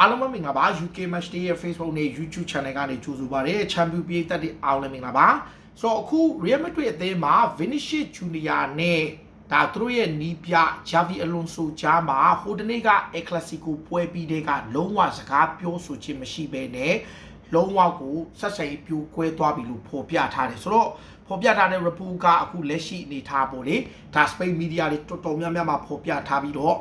အားလုံးပဲမင်္ဂလာပါ UK Match Day ရဲ့ Facebook နဲ့ YouTube Channel ကနေကြိုဆိုပါရစေ။ Champion ပြည်သက်တွေအားလုံးမင်္ဂလာပါ။ဆိုတော့အခု Real Madrid အသင်းမှာ Vinicius Junior နဲ့ဒါသူတို့ရဲ့နီးပြ Javi Alonso ကြားမှာဟိုတနေ့က El Clasico ပွဲပြီးတဲ့ကလုံးဝစကားပြောဆိုခြင်းမရှိဘဲနဲ့လုံးဝကိုဆက်ဆံရေးပြိုကွဲသွားပြီလို့ဖော်ပြထားတယ်ဆိုတော့ဖော်ပြထားတဲ့ report ကအခုလက်ရှိအနေထားပေါ်လေဒါ Spain media တွေတော်တော်များများမှာဖော်ပြထားပြီးတော့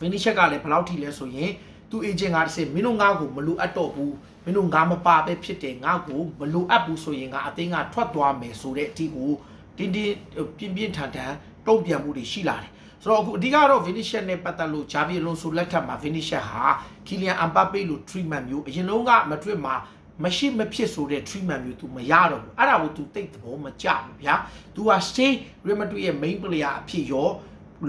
Vinicius ကလည်းဘယ်လောက်ထိလဲဆိုရင် သူ agent ကတစ်စမင်းတို့ငါ့ကိုမလိုအပ်တော့ဘူးမင်းတို့ငါမပါပဲဖြစ်တယ်ငါ့ကိုမလိုအပ်ဘူးဆိုရင်ငါအသိငါထွက်သွားမယ်ဆိုတဲ့အထိကိုတင်းတင်းပြင်းပြင်းထန်ထန်တုံ့ပြန်မှုတွေရှိလာတယ်ဆိုတော့အခုအဓိကတော့ Vinicius နဲ့ပတ်သက်လို့ Javi Alonso လက်ထက်မှာ Vinicius ဟာ Kylian Mbappe လို့ treatment မျိုးအရင်တုန်းက Madrid မှာမရှိမဖြစ်ဆိုတဲ့ treatment မျိုး तू မရတော့ဘူးအဲ့ဒါကို तू တိတ်သဘောမကျဘူးဗျာ तू ဟာ stay Real Madrid ရဲ့ main player အဖြစ်ရော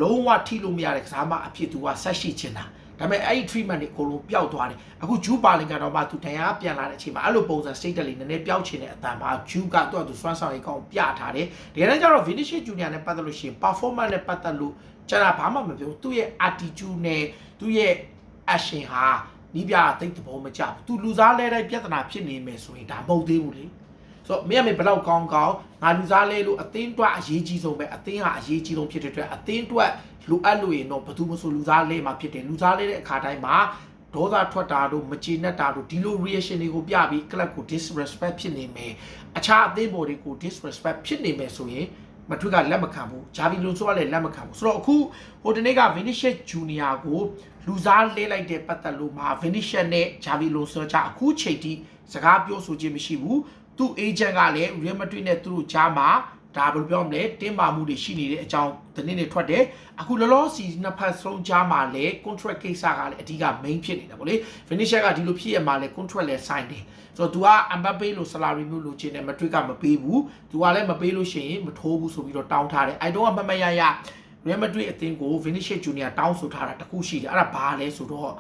လုံးဝထိလို့မရတဲ့ကစားမအဖြစ် तू ကဆက်ရှိချင်တာ ဒါပေမဲ့အဲ့ဒီ treatment တွေအကုန်လုံးပျောက်သွားတယ်အခုဂျူးပါလင်ကတော့မှ तू တန်ရာပြန်လာတဲ့အချိန်မှာအဲ့လိုပုံစံ state လေးနည်းနည်းပျောက်ချင်တဲ့အတန်မှာဂျူးကသူ့အတူစွမ်းဆောင်ရေးကောင်းပြထားတယ်တကယ်တမ်းကျတော့ Vinicius Junior နဲ့ပတ်သက်လို့ရှိရင် performance နဲ့ပတ်သက်လို့ကျန်တာဘာမှမပြောသူ့ရဲ့ attitude နဲ့သူ့ရဲ့ action ဟာနီးပြအသိသဘောမကျဘူး။ तू လူစားလဲတဲ့ပြဿနာဖြစ်နေမယ်ဆိုရင်ဒါမဟုတ်သေးဘူးလေ။ ဆိုတော့မင်းကမင်းဘလောက်ကောင်းကောင်းငါလူစားလဲလို့အသင်းအတွက်အရေးကြီးဆုံးပဲအသင်းဟာအရေးကြီးဆုံးဖြစ်တဲ့အတွက်အသင်းအတွက်လိုအပ်လို့ရင်တော့ဘယ်သူမှဆိုလူစားလဲမှာဖြစ်တယ်လူစားလဲတဲ့အခါတိုင်းမှာဒေါသထွက်တာတို့မကျေနပ်တာတို့ဒီလို reaction တွေကိုပြပြီး club ကို disrespect ဖြစ်နေမယ်အခြားအသင်းပေါ်တွေကို disrespect ဖြစ်နေမယ်ဆိုရင်မထွေးကလက်မခံဘူးဂျာဗီလိုဆိုကလည်းလက်မခံဘူးဆိုတော့အခုဟိုတနေ့က Vinicius Junior ကိုလူစားလဲလိုက်တဲ့ပတ်သက်လို့မှာ Vinicius နဲ့ဂျာဗီလိုဆိုချအခုချိန်ထိစကားပြောဆိုခြင်းမရှိဘူး သူ့ agent ကလည်း Real Madrid နဲ့သူတို့ကြားမှာဒါဘယ်လိုပြောမလဲတင်းမာမှုတွေရှိနေတဲ့အကြောင်းသတင်းတွေထွက်တယ်အခုလောလောဆယ်နှစ်ဖက်စလုံးကြားမှာလည်း contract ကိစ္စကလည်းအဓိက main ဖြစ်နေတာပေါ့လေ Vinicius ကဒီလိုဖြစ်ရမှာလည်း contract လည်း sign တယ်ဆိုတော့ तू က Mbappe လို့ salary မျိုးလိုချင်တယ် Madrid ကမပေးဘူး तू ကလည်းမပေးလို့ရှိရင်မထိုးဘူးဆိုပြီးတော့တောင်းထားတယ်အဲတော့မမရရ Real Madrid အသင်းကို Vinicius Junior တောင်းဆိုထားတာတခုရှိတယ်အဲ့ဒါဘာလဲဆိုတော့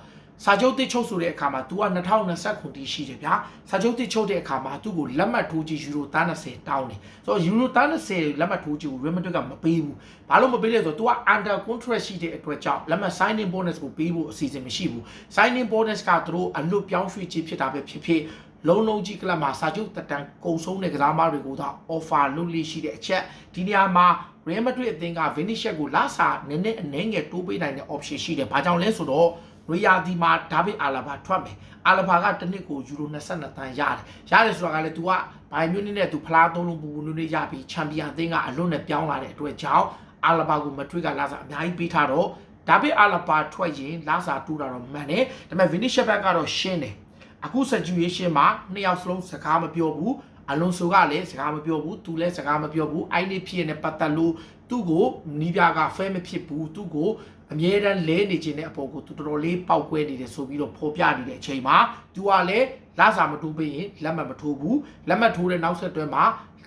စာချုပ်တစ်ချုပ်ဆိုတဲ့အခါမှာ तू က2020ခုတည်းရှိတယ်ဗျာစာချုပ်တစ်ချုပ်တဲ့အခါမှာသူ့ကိုလက်မှတ်ထိုးကြည့်ယူရို30တောင်းတယ်ဆိုတော့ယူရို30လက်မှတ်ထိုးကြည့်ကို Real Madrid ကမပေးဘူးဘာလို့မပေးလဲဆိုတော့ तू က under contract ရှိတဲ့အတွက်ကြောင့်လက်မှတ် signing bonus ကိုပေးဖို့အစီအစဉ်မရှိဘူး signing bonus ကသူတို့အလွတ်ပြောင်းရွှေ့ခြင်းဖြစ်တာပဲဖြစ်ဖြစ်လုံးလုံးကြီးကလပ်မှာစာချုပ်တက်တန်ကုံဆုံးတဲ့ကစားမတွေကိုသာ offer လုပ်လို့ရှိတဲ့အချက်ဒီနေရာမှာ Real Madrid အသင်းက Vinicius ကိုလာစာနည်းနည်းအနှဲငယ်တိုးပေးနိုင်တဲ့ option ရှိတယ်။ဘာကြောင့်လဲဆိုတော့ ရီယာဒီမှာဒါဗစ်အာလာဘာထွက်မယ်။အာလာဘာကတစ်နှစ်ကိုယူရို22တန်းရတယ်။ရတယ်ဆိုတာကလည်း तू ကဘိုင်မြူနစ်နဲ့ तू ဖလားသုံးလုံးပူပူနွေးနွေးရပြီးချန်ပီယံအသင်းကအလွတ်နဲ့ပြောင်းလာတဲ့အတွက်ကြောင့်အာလာဘာကိုမထွေးကလာစာအများကြီးပေးထားတော့ဒါဗစ်အာလာဘာထွက်ရင်လာစာတူးတာတော့မှန်တယ်။ဒါပေမဲ့ Vinicius ဘက်ကတော့ရှင်းတယ်။အခု situation မှာနှစ်ယောက်စလုံးစကားမပြောဘူး အလွန်ဆိုကလည်းစကားမပြောဘူးသူလည်းစကားမပြောဘူးအိုင်းလေးဖြစ်နေတဲ့ပတ်သက်လို့သူ့ကိုနီးပြကဖဲမဖြစ်ဘူးသူ့ကိုအမြဲတမ်းလဲနေခြင်းတဲ့အပေါ်ကိုသူတော်တော်လေးပောက်ကွဲနေတယ်ဆိုပြီးတော့ဖော်ပြနေတဲ့အချိန်မှာသူကလည်းလာစာမထိုးပေးရင်လက်မှတ်မထိုးဘူးလက်မှတ်ထိုးတဲ့နောက်ဆက်တွဲမှာ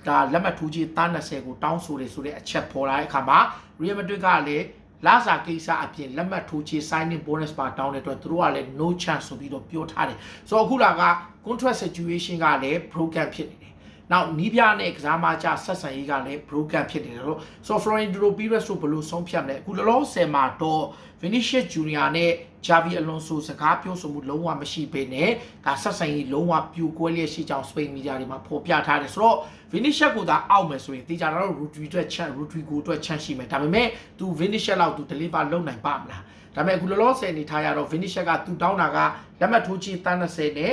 ဒါလက်မှတ်ထိုးခြင်းသား20ကိုတောင်းဆိုတယ်ဆိုတဲ့အချက်ပေါ်လာတဲ့အခါမှာ Real Madrid ကလည်း လာစာကိစ္စအပြင်လက်မှတ်ထိုးချေ signing bonus ပါတောင်းတဲ့အတွက်သူတို့ကလည်း no chance ဆိုပြီးတော့ပြောထားတယ်ဆိုတော့အခုလာက contract situation ကလည်း broken ဖြစ်နေတယ် နောက်နီးပြနဲ့ကစားမကြဆက်ဆံရေးကလည်း broken ဖြစ်နေတယ်တော့ဆိုတော့ Florentino Perez တို့ဘယ်လိုဆုံးဖြတ်မလဲအခုလောလောဆယ်မှာတော့ Vinicius Junior နဲ့ Javi Alonso စကားပြောဆိုမှုလုံးဝမရှိဘဲနဲ့ဒါဆက်ဆံရေးလုံးဝပြိုကွဲလျက်ရှိကြောင်း Spain media တွေမှာဖော်ပြထားတယ်ဆိုတော့ Vinicius ကိုသာအောက်မယ်ဆိုရင်တေချာတော့ Rodri အတွက် chance Rodrigo အတွက် chance ရှိမယ်ဒါပေမဲ့သူ Vinicius လောက်သူ deliver လုပ်နိုင်ပါမလားဒါပေမဲ့အခုလောလောဆယ်အနေထားရတော့ Vinicius ကသူတောင်းတာကလက်မှတ်ထိုးချေတန်း30နဲ့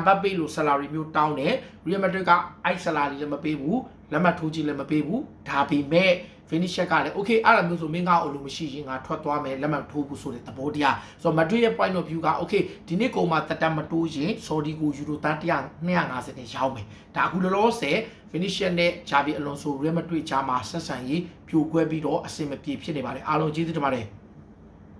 Mbappe လို့ salary မျိုးတောင်းတယ် Real Madrid ကအဲ့ salary လည်းမပေးဘူးလက်မှတ်ထိုးကြည့်လည်းမပေးဘူးဒါပေမဲ့ Vinicius ကလည်း okay အဲ့လိုမျိုးဆိုမင်းကအလိုမရှိရင်ငါထွက်သွားမယ်လက်မှတ်ထိုးဖို့ဆိုတဲ့သဘောတရားဆိုတော့ Madrid ရဲ့ point of view က okay ဒီနေ့ကုန်မှာတက်တက်မတိုးရင် Saudi ကို Euro တန်း100 250နဲ့ရောင်းမယ်ဒါအခုလောလောဆယ် Vinicius နဲ့ Xavi Alonso Real Madrid ကြားမှာဆက်ဆံရေးပြိုကွဲပြီးတော့အဆင်မပြေဖြစ်နေပါတယ်အားလုံးကျေးဇူးတင်ပါတယ်